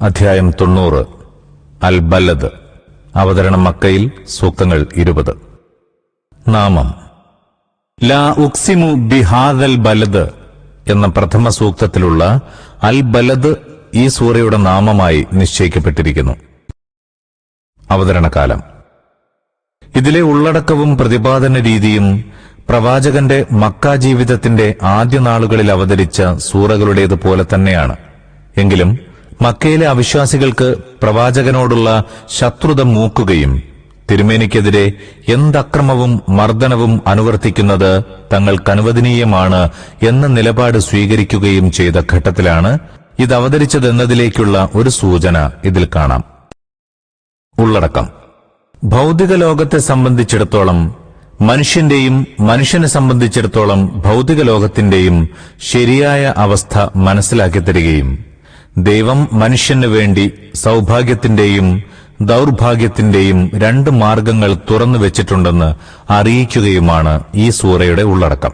അധ്യായം തൊണ്ണൂറ്. അൽ ബലദ് അവതരണം മക്കയിൽ സൂക്തങ്ങൾ ഇരുപത്. നാമം. ലാ ഉക്സിമു ബിഹാദൽ ബലദ് എന്ന പ്രഥമ സൂക്തത്തിലുള്ള അൽ ബലദ് ഈ സൂറയുടെ നാമമായി നിശ്ചയിക്കപ്പെട്ടിരിക്കുന്നു. അവതരണകാലം. ഇതിലെ ഉള്ളടക്കവും പ്രതിപാദന രീതിയും പ്രവാചകന്റെ മക്ക ജീവിതത്തിന്റെ ആദ്യ നാളുകളിൽ അവതരിച്ച സൂറകളുടേതുപോലെ തന്നെയാണ്. എങ്കിലും മക്കയിലെ അവിശ്വാസികൾക്ക് പ്രവാചകനോടുള്ള ശത്രുത മൂക്കുകയും തിരുമേനിക്കെതിരെ എന്തക്രമവും മർദ്ദനവും അനുവർത്തിക്കുന്നത് തങ്ങൾക്കനുവദനീയമാണ് എന്ന നിലപാട് സ്വീകരിക്കുകയും ചെയ്ത ഘട്ടത്തിലാണ് ഇത് അവതരിച്ചതെന്നതിലേക്കുള്ള ഒരു സൂചന ഇതിൽ കാണാം. ഉള്ളടക്കം. ഭൗതിക ലോകത്തെ സംബന്ധിച്ചിടത്തോളം മനുഷ്യന്റെയും മനുഷ്യനെ സംബന്ധിച്ചിടത്തോളം ഭൗതിക ലോകത്തിന്റെയും ശരിയായ അവസ്ഥ മനസ്സിലാക്കി തരികയും ദൈവം മനുഷ്യന് വേണ്ടി സൗഭാഗ്യത്തിന്റെയും ദൗർഭാഗ്യത്തിന്റെയും രണ്ട് മാർഗങ്ങൾ തുറന്നു വെച്ചിട്ടുണ്ടെന്ന് അറിയിക്കുകയുമാണ് ഈ സൂറയുടെ ഉള്ളടക്കം.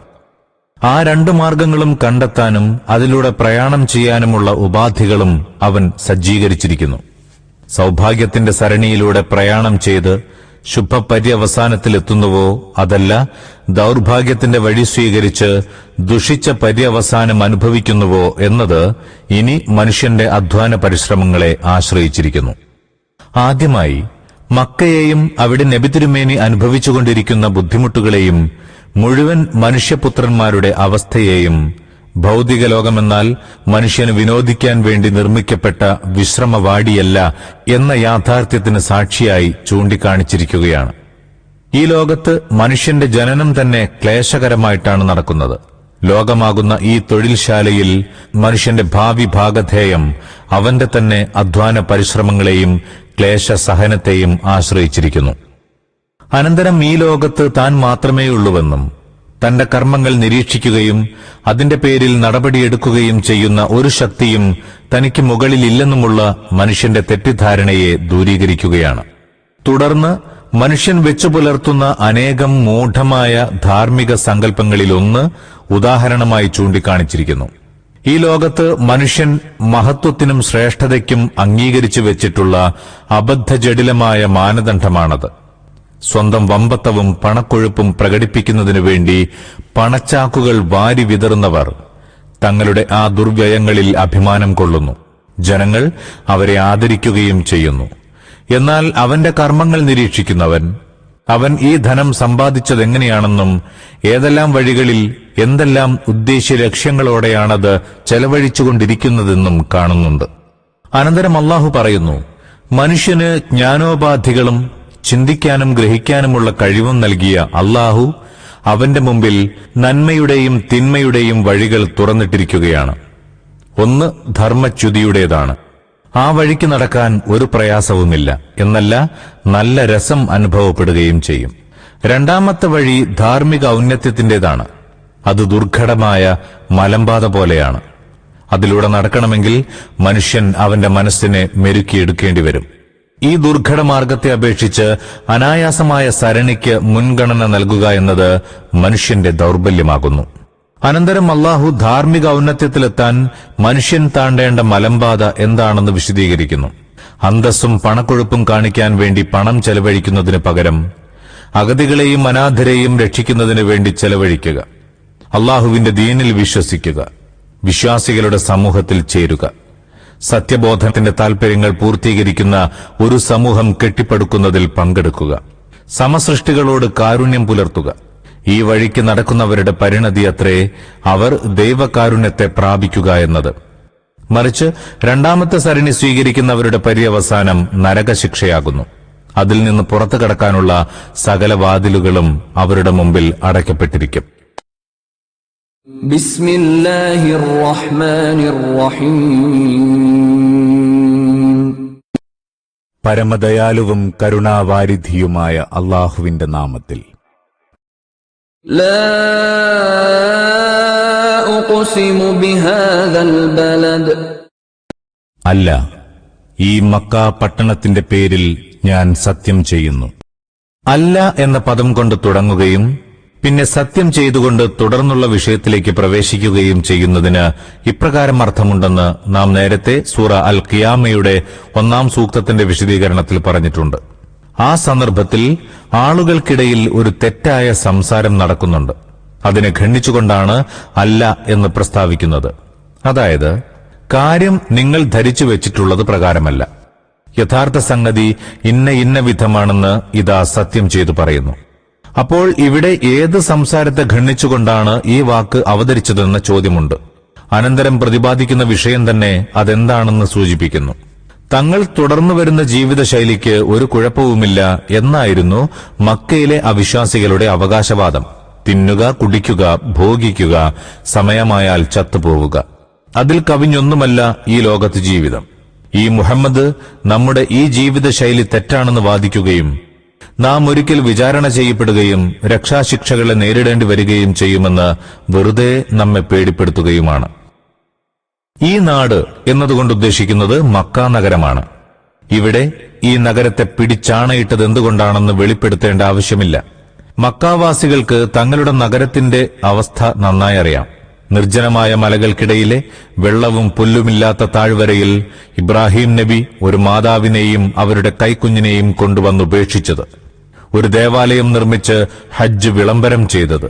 ആ രണ്ട് മാർഗങ്ങളും കണ്ടെത്താനും അതിലൂടെ പ്രയാണം ചെയ്യാനുമുള്ള ഉപാധികളും അവൻ സജ്ജീകരിച്ചിരിക്കുന്നു. സൗഭാഗ്യത്തിന്റെ സരണിയിലൂടെ പ്രയാണം ചെയ്ത് ശുഭപര്യവസാനത്തിലെത്തുന്നുവോ അതല്ല ദൗർഭാഗ്യത്തിന്റെ വഴി സ്വീകരിച്ച് ദുഷിച്ച പര്യവസാനം അനുഭവിക്കുന്നുവോ എന്നത് ഇനി മനുഷ്യന്റെ അധ്വാന പരിശ്രമങ്ങളെ ആശ്രയിച്ചിരിക്കുന്നു. ആദ്യമായി മക്കയെയും അവിടെ നബിതിരുമേനി അനുഭവിച്ചുകൊണ്ടിരിക്കുന്ന ബുദ്ധിമുട്ടുകളെയും മുഴുവൻ മനുഷ്യപുത്രന്മാരുടെ അവസ്ഥയെയും ഭൗതിക ലോകമെന്നാൽ മനുഷ്യന് വിനോദിക്കാൻ വേണ്ടി നിർമ്മിക്കപ്പെട്ട വിശ്രമവാടിയല്ല എന്ന യാഥാർത്ഥ്യത്തിന് സാക്ഷിയായി ചൂണ്ടിക്കാണിച്ചിരിക്കുകയാണ്. ഈ ലോകത്ത് മനുഷ്യന്റെ ജനനം തന്നെ ക്ലേശകരമായിട്ടാണ് നടക്കുന്നത്. ലോകമാകുന്ന ഈ തൊഴിൽശാലയിൽ മനുഷ്യന്റെ ഭാവി ഭാഗധേയം അവന്റെ തന്നെ അധ്വാന പരിശ്രമങ്ങളെയും ക്ലേശ സഹനത്തെയും ആശ്രയിച്ചിരിക്കുന്നു. അനന്തരം ഈ ലോകത്ത് താൻ മാത്രമേയുള്ളൂവെന്നും തന്റെ കർമ്മങ്ങൾ നിരീക്ഷിക്കുകയും അതിന്റെ പേരിൽ നടപടിയെടുക്കുകയും ചെയ്യുന്ന ഒരു ശക്തിയും തനിക്ക് മുകളിലില്ലെന്നുമുള്ള മനുഷ്യന്റെ തെറ്റിദ്ധാരണയെ ദൂരീകരിക്കുകയാണ്. തുടർന്ന് മനുഷ്യൻ വെച്ചു പുലർത്തുന്ന അനേകം മൂഢമായ ധാർമ്മിക സങ്കല്പങ്ങളിലൊന്ന് ഉദാഹരണമായി ചൂണ്ടിക്കാണിച്ചിരിക്കുന്നു. ഈ ലോകത്ത് മനുഷ്യൻ മഹത്വത്തിനും ശ്രേഷ്ഠതയ്ക്കും അംഗീകരിച്ചു വെച്ചിട്ടുള്ള അബദ്ധജടിലമായ മാനദണ്ഡമാണത്. സ്വന്തം വമ്പത്തവും പണക്കൊഴുപ്പും പ്രകടിപ്പിക്കുന്നതിനു വേണ്ടി പണച്ചാക്കുകൾ വാരി വിതറുന്നവർ തങ്ങളുടെ ആ ദുർവ്യയങ്ങളിൽ അഭിമാനം കൊള്ളുന്നു. ജനങ്ങൾ അവരെ ആദരിക്കുകയും ചെയ്യുന്നു. എന്നാൽ അവന്റെ കർമ്മങ്ങൾ നിരീക്ഷിക്കുന്നവൻ അവൻ ഈ ധനം സമ്പാദിച്ചതെങ്ങനെയാണെന്നും ഏതെല്ലാം വഴികളിൽ എന്തെല്ലാം ഉദ്ദേശ്യ ലക്ഷ്യങ്ങളോടെയാണത് ചെലവഴിച്ചുകൊണ്ടിരിക്കുന്നതെന്നും കാണുന്നുണ്ട്. അനന്തരം അള്ളാഹു പറയുന്നു മനുഷ്യന് ജ്ഞാനോപാധികളും ചിന്തിക്കാനും ഗ്രഹിക്കാനുമുള്ള കഴിവും നൽകിയ അള്ളാഹു അവന്റെ മുമ്പിൽ നന്മയുടെയും തിന്മയുടെയും വഴികൾ തുറന്നിട്ടിരിക്കുകയാണ്. ഒന്ന് ധർമ്മച്യുതിയുടേതാണ്. ആ വഴിക്ക് നടക്കാൻ ഒരു പ്രയാസവുമില്ല. എന്നല്ല നല്ല രസം അനുഭവപ്പെടുകയും ചെയ്യും. രണ്ടാമത്തെ വഴി ധാർമ്മിക ഔന്നത്യത്തിന്റേതാണ്. അത് ദുർഘടമായ മലമ്പാത പോലെയാണ്. അതിലൂടെ നടക്കണമെങ്കിൽ മനുഷ്യൻ അവന്റെ മനസ്സിനെ മെരുക്കിയെടുക്കേണ്ടി വരും. ഈ ദുർഘടമാർഗത്തെ അപേക്ഷിച്ച് അനായാസമായ സരണിക്ക് മുൻഗണന നൽകുക എന്നത് മനുഷ്യന്റെ ദൗർബല്യമാകുന്നു. അനന്തരം അള്ളാഹു ധാർമ്മിക ഔന്നത്യത്തിലെത്താൻ മനുഷ്യൻ താണ്ടേണ്ട മലമ്പാത എന്താണെന്ന് വിശദീകരിക്കുന്നു. അന്തസ്സും പണക്കൊഴുപ്പും കാണിക്കാൻ വേണ്ടി പണം ചെലവഴിക്കുന്നതിന് പകരം അഗതികളെയും അനാഥരെയും രക്ഷിക്കുന്നതിന് വേണ്ടി ചെലവഴിക്കുക. അള്ളാഹുവിന്റെ ദീനിൽ വിശ്വസിക്കുക. വിശ്വാസികളുടെ സമൂഹത്തിൽ ചേരുക. സത്യബോധത്തിന്റെ താൽപര്യങ്ങൾ പൂർത്തീകരിക്കുന്ന ഒരു സമൂഹം കെട്ടിപ്പടുക്കുന്നതിൽ പങ്കെടുക്കുക. സമസൃഷ്ടികളോട് കാരുണ്യം പുലർത്തുക. ഈ വഴിക്ക് നടക്കുന്നവരുടെ പരിണതി അത്രേ അവർ ദൈവകാരുണ്യത്തെ പ്രാപിക്കുക എന്നത്. മറിച്ച് രണ്ടാമത്തെ സരണി സ്വീകരിക്കുന്നവരുടെ പര്യവസാനം നരകശിക്ഷയാകുന്നു. അതിൽ നിന്ന് പുറത്തു കടക്കാനുള്ള സകല വാതിലുകളും അവരുടെ മുമ്പിൽ അടയ്ക്കപ്പെട്ടിരിക്കും. بسم الله الرحمن الرحيم പരമദയാലുവും കരുണാവാരിധിയുമായ അള്ളാഹുവിന്റെ നാമത്തിൽ لا أقسم بهذا البلد അല്ല ഈ മക്ക പട്ടണത്തിന്റെ പേരിൽ ഞാൻ സത്യം ചെയ്യുന്നു അല്ല എന്ന പദം കൊണ്ട് തുടങ്ങുകയും പിന്നെ സത്യം ചെയ്തുകൊണ്ട് തുടർന്നുള്ള വിഷയത്തിലേക്ക് പ്രവേശിക്കുകയും ചെയ്യുന്നതിന് ഇപ്രകാരം അർത്ഥമുണ്ടെന്ന് നാം നേരത്തെ സൂറ അൽ ഖിയാമയുടെ ഒന്നാം സൂക്തത്തിന്റെ വിശദീകരണത്തിൽ പറഞ്ഞിട്ടുണ്ട്. ആ സന്ദർഭത്തിൽ ആളുകൾക്കിടയിൽ ഒരു തെറ്റായ സംസാരം നടക്കുന്നുണ്ട്. അതിനെ ഖണ്ഡിച്ചുകൊണ്ടാണ് അല്ല എന്ന് പ്രസ്താവിക്കുന്നത്. അതായത് കാര്യം നിങ്ങൾ ധരിച്ചു വെച്ചിട്ടുള്ളത് പ്രകാരമല്ല. യഥാർത്ഥ സംഗതി ഇന്ന ഇന്ന വിധമാണെന്ന് ഇതാ സത്യം ചെയ്തു പറയുന്നു. അപ്പോൾ ഇവിടെ ഏത് സംസാരത്തെ ഖണ്ഡിച്ചുകൊണ്ടാണ് ഈ വാക്ക് അവതരിച്ചതെന്ന ചോദ്യമുണ്ട്. അനന്തരം പ്രതിപാദിക്കുന്ന വിഷയം തന്നെ അതെന്താണെന്ന് സൂചിപ്പിക്കുന്നു. തങ്ങൾ തുടർന്നു വരുന്ന ജീവിതശൈലിക്ക് ഒരു കുഴപ്പവുമില്ല എന്നായിരുന്നു മക്കയിലെ അവിശ്വാസികളുടെ അവകാശവാദം. തിന്നുക കുടിക്കുക ഭോഗിക്കുക സമയമായാൽ ചത്തുപോവുക. അതിൽ കവിഞ്ഞൊന്നുമല്ല ഈ ലോകത്ത് ജീവിതം. ഈ മുഹമ്മദ് നമ്മുടെ ഈ ജീവിതശൈലി തെറ്റാണെന്ന് വാദിക്കുകയും നാം ഒരിക്കൽ വിചാരണ ചെയ്യപ്പെടുകയും രക്ഷാശിക്ഷകളെ നേരിടേണ്ടി വരികയും ചെയ്യുമെന്ന് വെറുതെ നമ്മെ പേടിപ്പെടുത്തുകയുമാണ്. ഈ നാട് എന്നതുകൊണ്ട് ഉദ്ദേശിക്കുന്നത് മക്ക നഗരമാണ്. ഇവിടെ ഈ നഗരത്തെ പിടിച്ചാണയിട്ടത് എന്തുകൊണ്ടാണെന്ന് വെളിപ്പെടുത്തേണ്ട ആവശ്യമില്ല. മക്കാവാസികൾക്ക് തങ്ങളുടെ നഗരത്തിന്റെ അവസ്ഥ നന്നായി അറിയാം. നിർജനമായ മലകൾക്കിടയിലെ വെള്ളവും പുല്ലുമില്ലാത്ത താഴ്വരയിൽ ഇബ്രാഹിം നബി ഒരു മാതാവിനെയും അവരുടെ കൈക്കുഞ്ഞിനെയും കൊണ്ടുവന്നുപേക്ഷിച്ചത് ഒരു ദേവാലയം നിർമ്മിച്ച് ഹജ്ജ് വിളംബരം ചെയ്തത്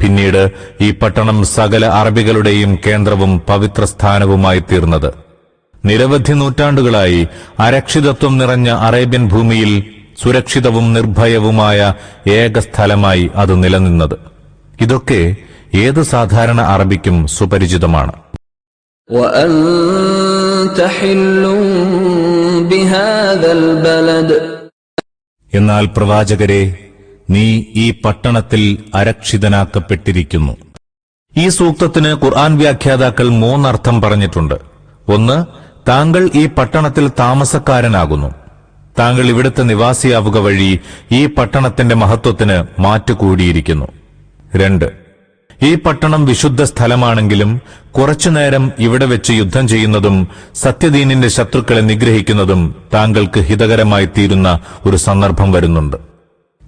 പിന്നീട് ഈ പട്ടണം സകല അറബികളുടെയും കേന്ദ്രവും പവിത്ര സ്ഥാനവുമായി തീർന്നത് നിരവധി നൂറ്റാണ്ടുകളായി അരക്ഷിതത്വം നിറഞ്ഞ അറേബ്യൻ ഭൂമിയിൽ സുരക്ഷിതവും നിർഭയവുമായ ഏക സ്ഥലമായി അത് നിലനിന്നത് ഇതൊക്കെ ഏത് സാധാരണ അറബിക്കും സുപരിചിതമാണ് وأنت حل بهذا البلد എന്നാൽ പ്രവാചകരെ നീ ഈ പട്ടണത്തിൽ അരക്ഷിതനാക്കപ്പെട്ടിരിക്കുന്നു. ഈ സൂക്തത്തിന് ഖുർആൻ വ്യാഖ്യാതാക്കൾ മൂന്നർത്ഥം പറഞ്ഞിട്ടുണ്ട്. ഒന്ന് താങ്കൾ ഈ പട്ടണത്തിൽ താമസക്കാരനാകുന്നു. താങ്കൾ ഇവിടുത്തെ നിവാസിയാവുക വഴി ഈ പട്ടണത്തിന്റെ മഹത്വത്തിന് മാറ്റുകൂടിയിരിക്കുന്നു. രണ്ട് ഈ പട്ടണം വിശുദ്ധ സ്ഥലമാണെങ്കിലും കുറച്ചുനേരം ഇവിടെ വെച്ച് യുദ്ധം ചെയ്യുന്നതും സത്യദീനിന്റെ ശത്രുക്കളെ നിഗ്രഹിക്കുന്നതും താങ്കൾക്ക് ഹിതകരമായി തീരുന്ന ഒരു സന്ദർഭം വരുന്നുണ്ട്.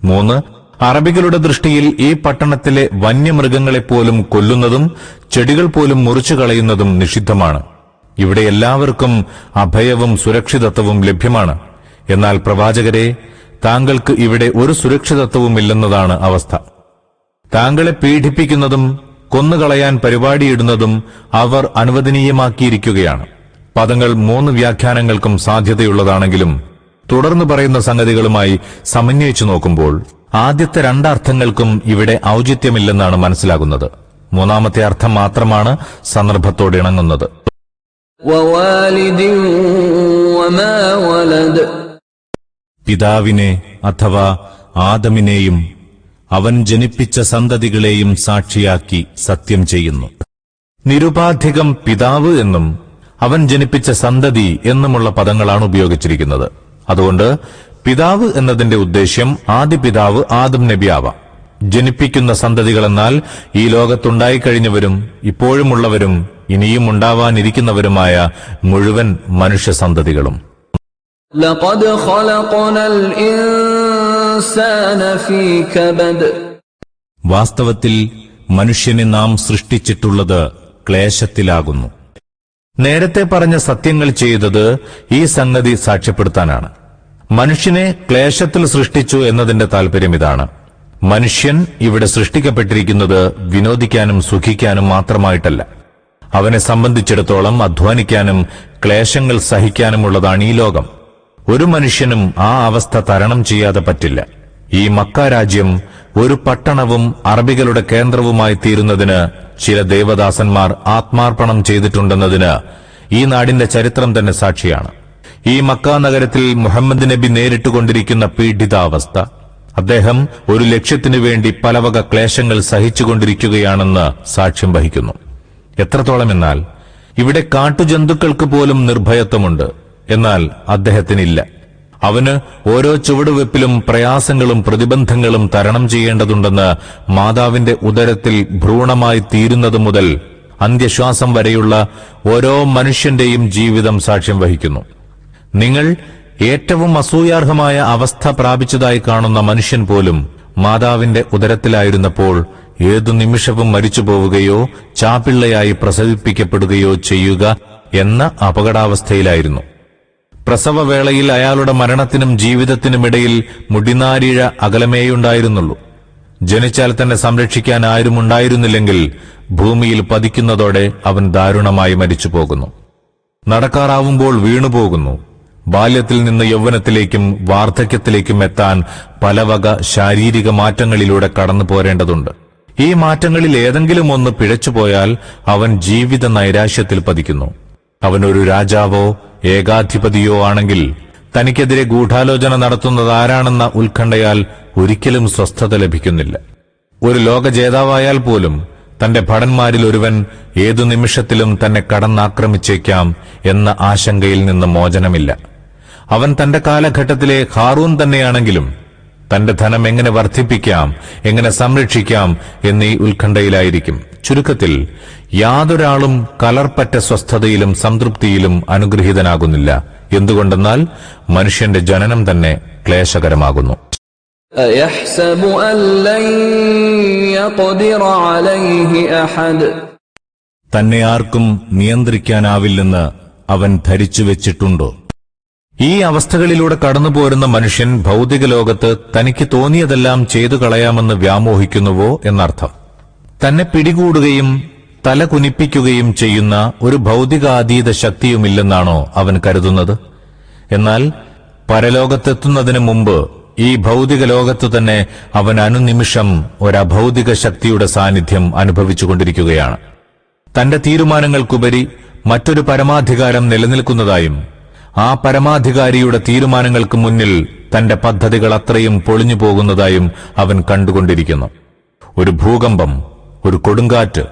മൂന്ന് അറബികളുടെ ദൃഷ്ടിയിൽ ഈ പട്ടണത്തിലെ വന്യമൃഗങ്ങളെപ്പോലും കൊല്ലുന്നതും ചെടികൾ പോലും മുറിച്ചു കളയുന്നതും നിഷിദ്ധമാണ്. ഇവിടെ എല്ലാവർക്കും അഭയവും സുരക്ഷിതത്വവും ലഭ്യമാണ്. എന്നാൽ പ്രവാചകരെ താങ്കൾക്ക് ഇവിടെ ഒരു സുരക്ഷിതത്വവുമില്ലെന്നതാണ് അവസ്ഥ. താങ്കളെ പീഡിപ്പിക്കുന്നതും കൊന്നുകളയാൻ പരിപാടിയിടുന്നതും അവർ അനുവദനീയമാക്കിയിരിക്കുകയാണ്. പദങ്ങൾ മൂന്ന് വ്യാഖ്യാനങ്ങൾക്കും സാധ്യതയുള്ളതാണെങ്കിലും തുടർന്ന് പറയുന്ന സംഗതികളുമായി സമന്വയിച്ചു നോക്കുമ്പോൾ ആദ്യത്തെ രണ്ടർത്ഥങ്ങൾക്കും ഇവിടെ ഔചിത്യമില്ലെന്നാണ് മനസ്സിലാകുന്നത്. മൂന്നാമത്തെ അർത്ഥം മാത്രമാണ് സന്ദർഭത്തോട് ഇണങ്ങുന്നത്. പിതാവിനെ അഥവാ ആദമിനെയും അവൻ ജനിപ്പിച്ച സന്തതികളെയും സാക്ഷിയാക്കി സത്യം ചെയ്യുന്നു. നിരുപാധികം പിതാവ് എന്നും അവൻ ജനിപ്പിച്ച സന്തതി എന്നുമുള്ള പദങ്ങളാണ് ഉപയോഗിച്ചിരിക്കുന്നത്. അതുകൊണ്ട് പിതാവ് എന്നതിന്റെ ഉദ്ദേശ്യം ആദ്യ പിതാവ് ആദം നബിയാവാം. ജനിപ്പിക്കുന്ന സന്തതികളെന്നാൽ ഈ ലോകത്തുണ്ടായിക്കഴിഞ്ഞവരും ഇപ്പോഴുമുള്ളവരും ഇനിയും ഉണ്ടാവാനിരിക്കുന്നവരുമായ മുഴുവൻ മനുഷ്യ സന്തതികളും. വാസ്തവത്തിൽ മനുഷ്യനെ നാം സൃഷ്ടിച്ചിട്ടുള്ളത് ക്ലേശത്തിലാകുന്നു. നേരത്തെ പറഞ്ഞ സത്യങ്ങൾ ചെയ്തത് ഈ സംഗതി സാക്ഷ്യപ്പെടുത്താനാണ്. മനുഷ്യനെ ക്ലേശത്തിൽ സൃഷ്ടിച്ചു എന്നതിന്റെ താല്പര്യം ഇതാണ്. മനുഷ്യൻ ഇവിടെ സൃഷ്ടിക്കപ്പെട്ടിരിക്കുന്നത് വിനോദിക്കാനും സുഖിക്കാനും മാത്രമായിട്ടല്ല. അവനെ സംബന്ധിച്ചിടത്തോളം അധ്വാനിക്കാനും ക്ലേശങ്ങൾ സഹിക്കാനുമുള്ളതാണ് ഈ ലോകം. ഒരു മനുഷ്യനും ആ അവസ്ഥ തരണം ചെയ്യാതെ പറ്റില്ല. ഈ മക്ക രാജ്യം ഒരു പട്ടണവും അറബികളുടെ കേന്ദ്രവുമായി തീരുന്നതിന് ചില ദേവദാസന്മാർ ആത്മാർപ്പണം ചെയ്തിട്ടുണ്ടെന്നതിന് ഈ നാടിന്റെ ചരിത്രം തന്നെ സാക്ഷിയാണ്. ഈ മക്ക നഗരത്തിൽ മുഹമ്മദ് നബി നേരിട്ടുകൊണ്ടിരിക്കുന്ന പീഡിതാവസ്ഥ. അദ്ദേഹം ഒരു ലക്ഷ്യത്തിനു വേണ്ടി പലവക ക്ലേശങ്ങൾ സഹിച്ചുകൊണ്ടിരിക്കുകയാണെന്ന് സാക്ഷ്യം വഹിക്കുന്നു. എത്രത്തോളം എന്നാൽ ഇവിടെ കാട്ടുജന്തുക്കൾക്ക് പോലും നിർഭയത്വമുണ്ട്. എന്നാൽ അദ്ദേഹത്തിനില്ല. അവന് ഓരോ ചുവടുവെപ്പിലും പ്രയാസങ്ങളും പ്രതിബന്ധങ്ങളും തരണം ചെയ്യേണ്ടതുണ്ടെന്ന് മാതാവിന്റെ ഉദരത്തിൽ ഭ്രൂണമായി തീരുന്നത് മുതൽ അന്ത്യശ്വാസം വരെയുള്ള ഓരോ മനുഷ്യന്റെയും ജീവിതം സാക്ഷ്യം വഹിക്കുന്നു. നിങ്ങൾ ഏറ്റവും അസൂയാർഹമായ അവസ്ഥ പ്രാപിച്ചതായി കാണുന്ന മനുഷ്യൻ പോലും മാതാവിന്റെ ഉദരത്തിലായിരുന്നപ്പോൾ ഏതു നിമിഷവും മരിച്ചു പോവുകയോ ചാപ്പിള്ളയായി പ്രസവിപ്പിക്കപ്പെടുകയോ ചെയ്യുക എന്ന അപകടാവസ്ഥയിലായിരുന്നു. പ്രസവവേളയിൽ അയാളുടെ മരണത്തിനും ജീവിതത്തിനുമിടയിൽ മുടിനാരിഴ അകലമേയുണ്ടായിരുന്നുള്ളൂ. ജനിച്ചാൽ തന്നെ സംരക്ഷിക്കാൻ ആരും ഉണ്ടായിരുന്നില്ലെങ്കിൽ ഭൂമിയിൽ പതിക്കുന്നതോടെ അവൻ ദാരുണമായി മരിച്ചു പോകുന്നു നടക്കാറാവുമ്പോൾ വീണുപോകുന്നു. ബാല്യത്തിൽ നിന്ന് യൗവനത്തിലേക്കും വാർദ്ധക്യത്തിലേക്കും എത്താൻ പലവക ശാരീരിക മാറ്റങ്ങളിലൂടെ കടന്നു പോരേണ്ടതുണ്ട് ഈ മാറ്റങ്ങളിൽ ഏതെങ്കിലും ഒന്ന് പിഴച്ചുപോയാൽ അവൻ ജീവിത നൈരാശ്യത്തിൽ പതിക്കുന്നു. അവൻ ഒരു രാജാവോ ഏകാധിപതിയോ ആണെങ്കിൽ തനിക്കെതിരെ ഗൂഢാലോചന നടത്തുന്നത് ആരാണെന്ന ഉത്കണ്ഠയാൽ ഒരിക്കലും സ്വസ്ഥത ലഭിക്കുന്നില്ല. ഒരു ലോക ജേതാവായാൽ പോലും തന്റെ ഭടന്മാരിൽ ഒരുവൻ ഏതു നിമിഷത്തിലും തന്നെ കടന്നാക്രമിച്ചേക്കാം എന്ന ആശങ്കയിൽ നിന്ന് മോചനമില്ല. അവൻ തന്റെ കാലഘട്ടത്തിലെ ഹാറൂൻ തന്നെയാണെങ്കിലും തന്റെ ധനം എങ്ങനെ വർദ്ധിപ്പിക്കാം എങ്ങനെ സംരക്ഷിക്കാം എന്നീ ഉത്കണ്ഠയിലായിരിക്കും. ചുരുക്കത്തിൽ യാതൊരാളും കലർപ്പറ്റ സ്വസ്ഥതയിലും സംതൃപ്തിയിലും അനുഗ്രഹീതനാകുന്നില്ല. എന്തുകൊണ്ടെന്നാൽ മനുഷ്യന്റെ ജനനം തന്നെ ക്ലേശകരമാകുന്നു. തന്നെ ആർക്കും നിയന്ത്രിക്കാനാവില്ലെന്ന് അവൻ ധരിച്ചു വെച്ചിട്ടുണ്ടോ ഈ അവസ്ഥകളിലൂടെ കടന്നുപോരുന്ന മനുഷ്യൻ ഭൗതിക ലോകത്ത് തനിക്ക് തോന്നിയതെല്ലാം ചെയ്തു കളയാമെന്ന് വ്യാമോഹിക്കുന്നുവോ എന്നർത്ഥം. തന്നെ പിടികൂടുകയും തല കുനിപ്പിക്കുകയും ചെയ്യുന്ന ഒരു ഭൗതികാതീത ശക്തിയുമില്ലെന്നാണോ അവൻ കരുതുന്നത്? എന്നാൽ പരലോകത്തെത്തുന്നതിന് മുമ്പ് ഈ ഭൗതിക ലോകത്തു തന്നെ അവൻ അനുനിമിഷം ഒരഭൗതിക ശക്തിയുടെ സാന്നിധ്യം അനുഭവിച്ചുകൊണ്ടിരിക്കുകയാണ്. തന്റെ തീരുമാനങ്ങൾക്കുപരി മറ്റൊരു പരമാധികാരം നിലനിൽക്കുന്നതായും ആ പരമാധികാരിയുടെ തീരുമാനങ്ങൾക്ക് മുന്നിൽ തന്റെ പദ്ധതികൾ അത്രയും പൊളിഞ്ഞു പോകുന്നതായും അവൻ കണ്ടുകൊണ്ടിരിക്കുന്നു ഒരു ഭൂകമ്പം ഒരു കൊടുങ്കാറ്റ്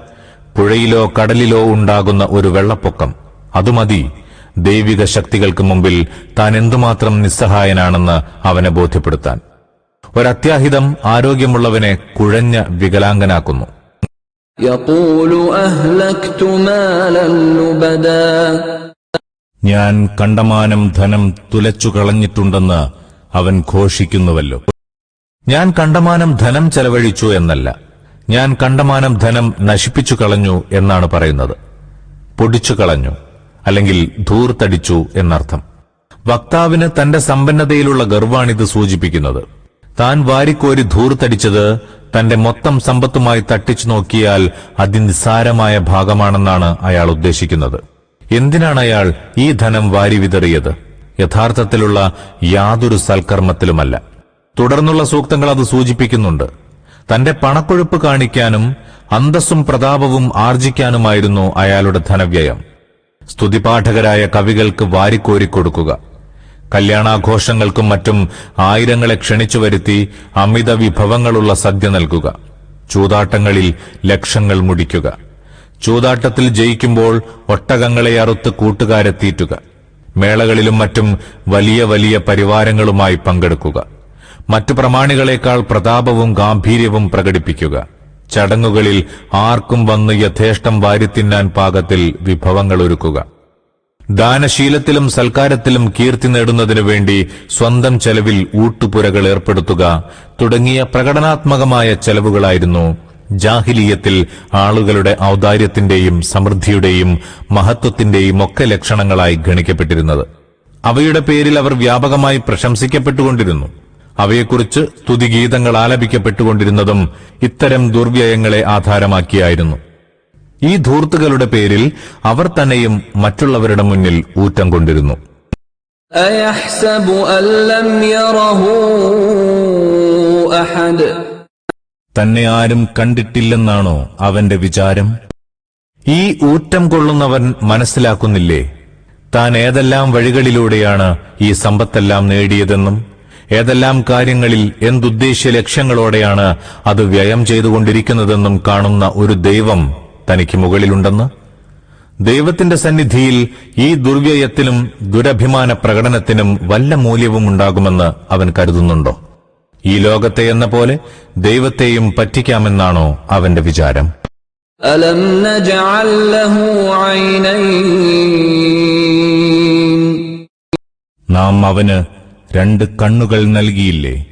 പുഴയിലോ കടലിലോ ഉണ്ടാകുന്ന ഒരു വെള്ളപ്പൊക്കം അതുമതി ദൈവിക ശക്തികൾക്ക് മുമ്പിൽ താൻ എന്തുമാത്രം നിസ്സഹായനാണെന്ന് അവനെ ബോധ്യപ്പെടുത്താൻ ഒരത്യാഹിതം ആരോഗ്യമുള്ളവനെ കുഴഞ്ഞ വികലാംഗനാക്കുന്നു يقول أهلكت مالا لبدا ഞാൻ കണ്ടമാനം ധനം തുലച്ചു കളഞ്ഞിട്ടുണ്ടെന്ന് അവൻ ഘോഷിക്കുന്നുവല്ലോ. ഞാൻ കണ്ടമാനം ധനം ചെലവഴിച്ചു എന്നല്ല. ഞാൻ കണ്ടമാനം ധനം നശിപ്പിച്ചു കളഞ്ഞു എന്നാണ് പറയുന്നത്. പൊടിച്ചു കളഞ്ഞു അല്ലെങ്കിൽ ധൂർത്തടിച്ചു എന്നർത്ഥം. വക്താവിന് തന്റെ സമ്പന്നതയിലുള്ള ഗർവാണിത് സൂചിപ്പിക്കുന്നത്. താൻ വാരിക്കോരി ധൂർത്തടിച്ചത് തന്റെ മൊത്തം സമ്പത്തുമായി തട്ടിച്ചു നോക്കിയാൽ അതിനിസ്സാരമായ ഭാഗമാണെന്നാണ് അയാൾ ഉദ്ദേശിക്കുന്നത്. എന്തിനാണ് അയാൾ ഈ ധനം വാരി വിതറിയത്? യഥാർത്ഥത്തിലുള്ള യാതൊരു സൽക്കർമ്മത്തിലുമല്ല. തുടർന്നുള്ള സൂക്തങ്ങൾ അത് സൂചിപ്പിക്കുന്നുണ്ട്. തന്റെ പണക്കൊഴുപ്പ് കാണിക്കാനും അന്തസ്സും പ്രതാപവും ആർജിക്കാനുമായിരുന്നു അയാളുടെ ധനവ്യയം. സ്തുതിപാഠകരായ കവികൾക്ക് വാരിക്കോരിക്കൊടുക്കുക. കല്യാണാഘോഷങ്ങൾക്കും മറ്റും ആയിരങ്ങളെ ക്ഷണിച്ചു വരുത്തി അമിത വിഭവങ്ങളുള്ള സദ്യ നൽകുക. ചൂതാട്ടങ്ങളിൽ ലക്ഷങ്ങൾ മുടിക്കുക. ചൂതാട്ടത്തിൽ ജയിക്കുമ്പോൾ ഒട്ടകങ്ങളെ അറുത്ത് കൂട്ടുകാരെ തീറ്റുക. മേളകളിലും മറ്റും വലിയ വലിയ പരിവാരങ്ങളുമായി പങ്കെടുക്കുക. മറ്റു പ്രമാണികളെക്കാൾ പ്രതാപവും ഗാംഭീര്യവും പ്രകടിപ്പിക്കുക. ചടങ്ങുകളിൽ ആർക്കും വന്ന് യഥേഷ്ടം വാരിത്തിന്നാൻ പാകത്തിൽ വിഭവങ്ങൾ ഒരുക്കുക. ദാനശീലത്തിലും സൽക്കാരത്തിലും കീർത്തി നേടുന്നതിനു വേണ്ടി സ്വന്തം ചെലവിൽ ഊട്ടുപുരകൾ ഏർപ്പെടുത്തുക തുടങ്ങിയ പ്രകടനാത്മകമായ ചെലവുകളായിരുന്നു ജാഹിലീയത്തിൽ ആളുകളുടെ ഔദാര്യത്തിന്റെയും സമൃദ്ധിയുടെയും മഹത്വത്തിന്റെയും ഒക്കെ ലക്ഷണങ്ങളായി ഗണിക്കപ്പെട്ടിരുന്നത്. അവയുടെ പേരിൽ അവർ വ്യാപകമായി പ്രശംസിക്കപ്പെട്ടുകൊണ്ടിരുന്നു. അവയെക്കുറിച്ച് സ്തുതിഗീതങ്ങൾ ആലപിക്കപ്പെട്ടുകൊണ്ടിരുന്നതും ഇത്തരം ദുർവ്യയങ്ങളെ ആധാരമാക്കിയായിരുന്നു. ഈ ധൂർത്തുകളുടെ പേരിൽ അവർ തന്നെയും മറ്റുള്ളവരുടെ മുന്നിൽ ഊറ്റം കൊണ്ടിരുന്നു. അയഹ്സബു അല്ലം യറഹു അഹദ് തന്നെ ആരും കണ്ടിട്ടില്ലെന്നാണോ അവന്റെ വിചാരം? ഈ ഊറ്റം കൊള്ളുന്നവൻ മനസ്സിലാക്കുന്നില്ലേ? താൻ ഏതെല്ലാം വഴികളിലൂടെയാണ് ഈ സമ്പത്തെല്ലാം നേടിയതെന്നും ഏതെല്ലാം കാര്യങ്ങളിൽ എന്തുദ്ദേശ്യ ലക്ഷ്യങ്ങളോടെയാണ് അത് വ്യയം ചെയ്തുകൊണ്ടിരിക്കുന്നതെന്നും കാണുന്ന ഒരു ദൈവം തനിക്ക് മുകളിലുണ്ടെന്ന്? ദൈവത്തിന്റെ സന്നിധിയിൽ ഈ ദുർവ്യയത്തിനും ദുരഭിമാന പ്രകടനത്തിനും വല്ല മൂല്യവും ഉണ്ടാകുമെന്ന് അവൻ കരുതുന്നുണ്ടോ? ഈ ലോകത്തെ എന്ന പോലെ ദൈവത്തെയും പറ്റിക്കാമെന്നാണോ അവന്റെ വിചാരം? നാം അവന് രണ്ട് കണ്ണുകൾ നൽകിയില്ലേ?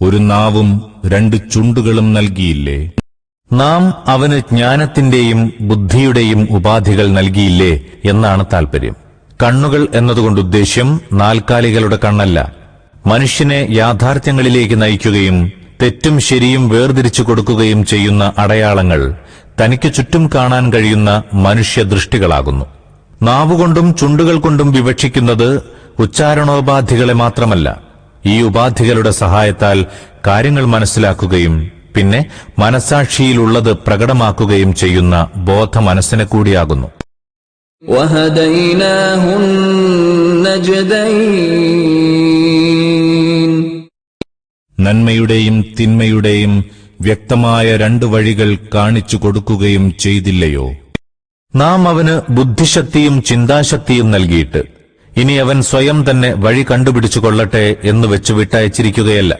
ഒരു നാവും രണ്ട് ചുണ്ടുകളും നൽകിയില്ലേ? നാം അവന് ജ്ഞാനത്തിന്റെയും ബുദ്ധിയുടെയും ഉപാധികൾ നൽകിയില്ലേ എന്നാണ് താൽപര്യം. കണ്ണുകൾ എന്നതുകൊണ്ട് ഉദ്ദേശ്യം നാൽക്കാലികളുടെ കണ്ണല്ല. മനുഷ്യനെ യാഥാർത്ഥ്യങ്ങളിലേക്ക് നയിക്കുകയും തെറ്റും ശരിയും വേർതിരിച്ചു കൊടുക്കുകയും ചെയ്യുന്ന അടയാളങ്ങൾ തനിക്ക് ചുറ്റും കാണാൻ കഴിയുന്ന മനുഷ്യദൃഷ്ടികളാകുന്നു. നാവുകൊണ്ടും ചുണ്ടുകൾ കൊണ്ടും വിവക്ഷിക്കുന്നത് ഉച്ചാരണോപാധികളെ മാത്രമല്ല ഈ ഉപാധികളുടെ സഹായത്താൽ കാര്യങ്ങൾ മനസ്സിലാക്കുകയും പിന്നെ മനസാക്ഷിയിലുള്ളത് പ്രകടമാക്കുകയും ചെയ്യുന്ന ബോധ മനസ്സിനെ കൂടിയാകുന്നു നന്മയുടെയും തിന്മയുടെയും വ്യക്തമായ രണ്ട് വഴികൾ കാണിച്ചു കൊടുക്കുകയും ചെയ്തില്ലയോ? നാം അവന് ബുദ്ധിശക്തിയും ചിന്താശക്തിയും നൽകിയിട്ട് ഇനി അവൻ സ്വയം തന്നെ വഴി കണ്ടുപിടിച്ചു കൊള്ളട്ടെ എന്ന് വെച്ചു വിട്ടയച്ചിരിക്കുകയല്ല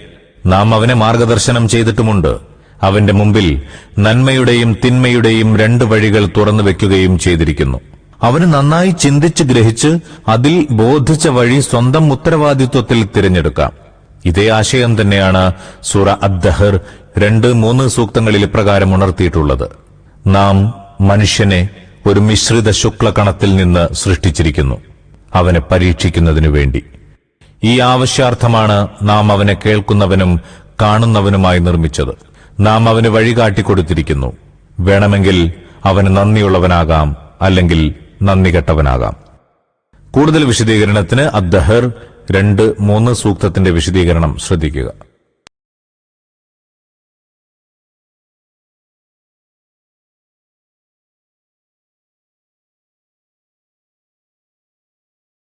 നാം അവനെ മാർഗദർശനം ചെയ്തിട്ടുമുണ്ട്. അവന്റെ മുമ്പിൽ നന്മയുടെയും തിന്മയുടെയും രണ്ട് വഴികൾ തുറന്നു വെക്കുകയും ചെയ്തിരിക്കുന്നു. അവന് നന്നായി ചിന്തിച്ച് ഗ്രഹിച്ച് അതിൽ ബോധിച്ച വഴി സ്വന്തം ഉത്തരവാദിത്വത്തിൽ തിരഞ്ഞെടുക്കാം. ഇതേ ആശയം തന്നെയാണ് സൂറ അദ്ദഹർ രണ്ട് മൂന്ന് സൂക്തങ്ങളിൽ ഇപ്രകാരം ഉണർത്തിയിട്ടുള്ളത്. നാം മനുഷ്യനെ ഒരു മിശ്രിത ശുക്ലകണത്തിൽ നിന്ന് സൃഷ്ടിച്ചിരിക്കുന്നു. അവനെ പരീക്ഷിക്കുന്നതിനു വേണ്ടി ഈ ആവശ്യാർത്ഥമാണ് നാം അവനെ കേൾക്കുന്നവനും കാണുന്നവനുമായി നിർമ്മിച്ചത്. നാം അവന് വഴികാട്ടിക്കൊടുത്തിരിക്കുന്നു വേണമെങ്കിൽ അവന് നന്ദിയുള്ളവനാകാം അല്ലെങ്കിൽ നന്ദി കെട്ടവനാകാം. കൂടുതൽ വിശദീകരണത്തിന് അദ്ദഹർ രണ്ട് മൂന്ന് സൂക്തത്തിന്റെ വിശദീകരണം ശ്രദ്ധിക്കുക.